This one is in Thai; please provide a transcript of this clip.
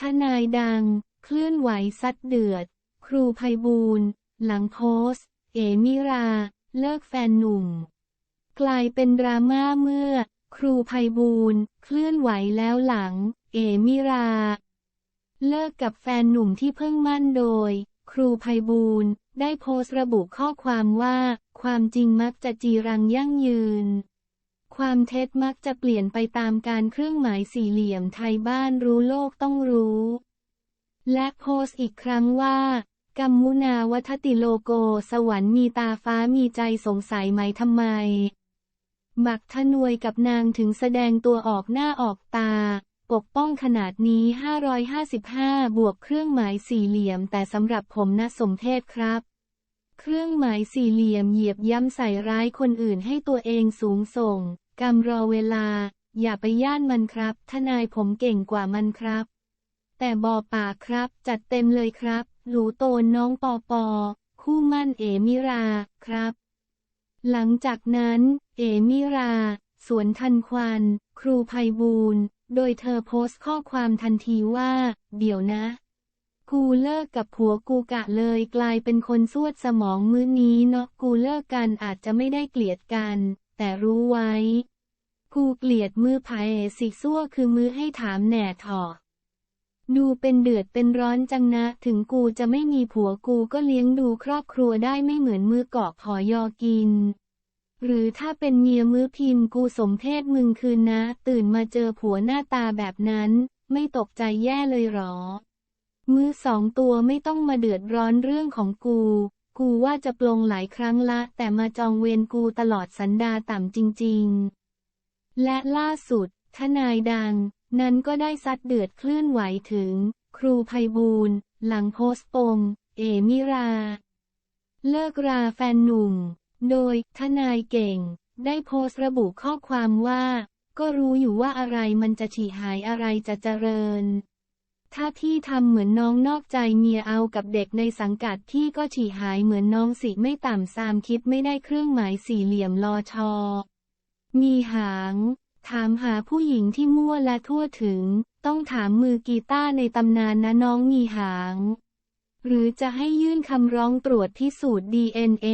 ทนายดัง เคลื่อนไหวซัดเดือด ครูไพบูลหลังโพสเอมิรา เลิกแฟนหนุ่ม กลายเป็นดราม่าเมื่อ ครูไพบูลเคลื่อนไหวแล้วหลัง เอมิรา เลิกกับแฟนหนุ่มที่เพิ่งมั่นโดย ครูไพบูลได้โพสต์ระบุข้อความว่า ความจริงมักจะจีรังยั่งยืน ความเท็จมักจะเปลี่ยนไปตามการเครื่องหมายสี่เหลี่ยมไทยบ้านรู้โลกต้องรู้ และโพสต์อีกครั้งว่ากัมมุนาวัฒติโลโก สวรรค์มีตาฟ้ามีใจสงสัยไหมทำไมบักทนวยกับนางถึงแสดงตัวออกหน้าออกตา ปกป้องขนาดนี้ 555 บวกเครื่องหมายสี่เหลี่ยม แต่สำหรับผมนะสมเพศครับ เครื่องหมายสี่เหลี่ยมเหยียบย้ำใส่ร้ายคนอื่นให้ตัวเองสูงส่ง กรรมรอเวลา อย่าไปย่านมันครับ ทนายผมเก่งกว่ามันครับ แต่บอป่าครับ จัดเต็มเลยครับ หลูโตนน้องปอปอ คู่มั่นเอมิรา ครับ หลังจากนั้น เอมิรา สวนทันควัน ครูไพบูลโดยเธอโพสต์ข้อความทันทีว่า เดี๋ยวนะ กูเลิกกับผัวกูกะเลยกลายเป็นคนสวดสมองมื้อนี้เนาะกูเลิกกันอาจจะไม่ได้เกลียดกัน แต่รู้ไว้ กูเกลียดมือไผ่สิซั่วคือมือให้ถามแหน่ถอดูเป็นเดือดเป็นร้อนจังนะ ถึงกูจะไม่มีผัวกูก็เลี้ยงดูครอบครัวได้ไม่เหมือนมือเกาะหอยอกิน หรือถ้าเป็นเมียมือพิมพ์กูสมเพศมึงคืนนะ ตื่นมาเจอผัวหน้าตาแบบนั้น ไม่ตกใจแย่เลยหรอ มือสองตัวไม่ต้องมาเดือดร้อนเรื่องของกู กูว่าจะปลงหลายครั้งละ แต่มาจองเวรกูตลอดสันดาต่ำจริง ๆ และล่าสุด ทนายดัง นั้นก็ได้ซัดเดือดเคลื่อนไหวถึง ครูไพบูลหลังโพสต์ปม เอมิรา เลิกราแฟนหนุ่ม โดยทนายเก่ง ได้โพสต์ระบุข้อความว่า ก็รู้อยู่ว่าอะไรมันจะฉีหายอะไรจะเจริญ ถ้าพี่ทำเหมือนน้องนอกใจเมียเอากับเด็กในสังกัดพี่ก็ฉีหายเหมือนน้องสิไม่ต่ำซามคิดไม่ได้เครื่องหมายสี่เหลี่ยมลอชอ มีหาง ถามหาผู้หญิงที่มั่วและทั่วถึง ต้องถามมือกีตาร์ในตำนานนะน้องมีหาง หรือจะให้ยื่นคำร้องตรวจพิสูจน์ DNA